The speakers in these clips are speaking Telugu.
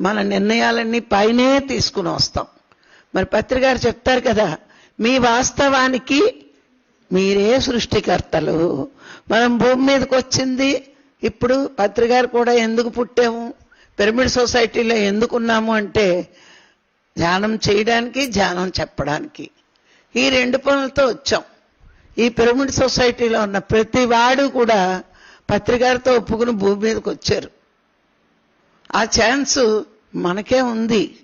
మన నిర్ణయాలన్నీ పైనే తీసుకుని వస్తాం. మరి పత్రికారు చెప్తారు కదా మీ వాస్తవానికి మీరే సృష్టికర్తలు. మనం భూమి మీదకి వచ్చింది ఇప్పుడు పత్రికారు కూడా ఎందుకు పుట్టాము? పిరమిడ్ సొసైటీలో ఎందుకున్నాము అంటే ధ్యానం చేయడానికి ధ్యానం చెప్పడానికి. ఈ రెండు పనులతో వచ్చాం. ఈ పిరమిడ్ సొసైటీలో ఉన్న ప్రతి వాడు కూడా పత్రికారితో ఒప్పుకుని భూమి మీదకి వచ్చారు. ఆ ఛాన్స్ మనకే ఉంది.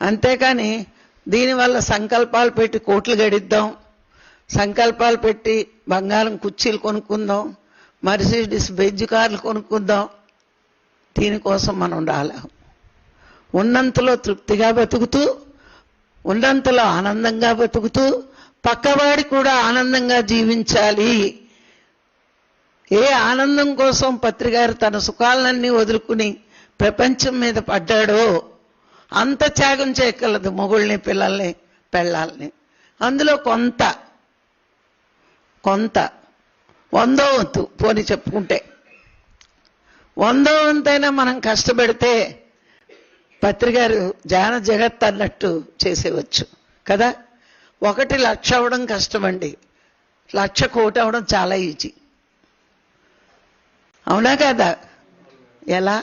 అంతేకాని దీనివల్ల సంకల్పాలు పెట్టి కోట్లు గడిద్దాం సంకల్పాలు పెట్టి బంగారం కుర్చీలు కొనుక్కుందాం మర్సిడీస్ బెజ్ కార్లు కొనుక్కుందాం. దీనికోసం మనం ఉండాలి. ఉన్నంతలో తృప్తిగా బతుకుతూ ఉన్నంతలో ఆనందంగా బతుకుతూ పక్కవాడి కూడా ఆనందంగా జీవించాలి. ఏ ఆనందం కోసం పత్రికారు తన సుఖాలన్నీ వదులుకుని ప్రపంచం మీద పడ్డాడో అంత త్యాగం చేయగలదు మొగుళ్ళని పిల్లల్ని పెళ్ళాలని. అందులో కొంత కొంత వందో వంతు పోని చెప్పుకుంటే. వందో వంతైనా మనం కష్టపడితే పత్రికారు జాన జగత్ అన్నట్టు చేసేవచ్చు కదా? ఒకటి లక్ష అవడం కష్టమండి. లక్ష కోటి అవడం చాలా ఈజీ. అవునా కదా? ఎలా?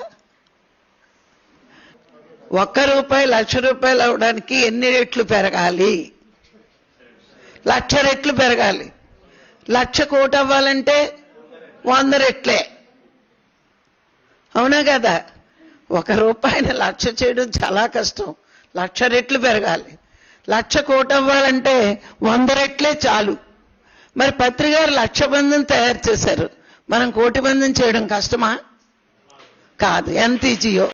ఒక్క రూపాయి లక్ష రూపాయలు అవడానికి ఎన్ని రెట్లు పెరగాలి? లక్ష రెట్లు పెరగాలి. లక్ష కోటి అవ్వాలంటే వంద రెట్లే. అవునా కదా? ఒక రూపాయిని లక్ష చేయడం చాలా కష్టం. లక్ష రెట్లు పెరగాలి. లక్ష కోటి అవ్వాలంటే వంద రెట్లే చాలు. మరి పత్రికారు లక్ష మందిని తయారు చేశారు. మనం కోటి మందిని చేయడం కష్టమా? కాదు. ఎంత ఈజీయో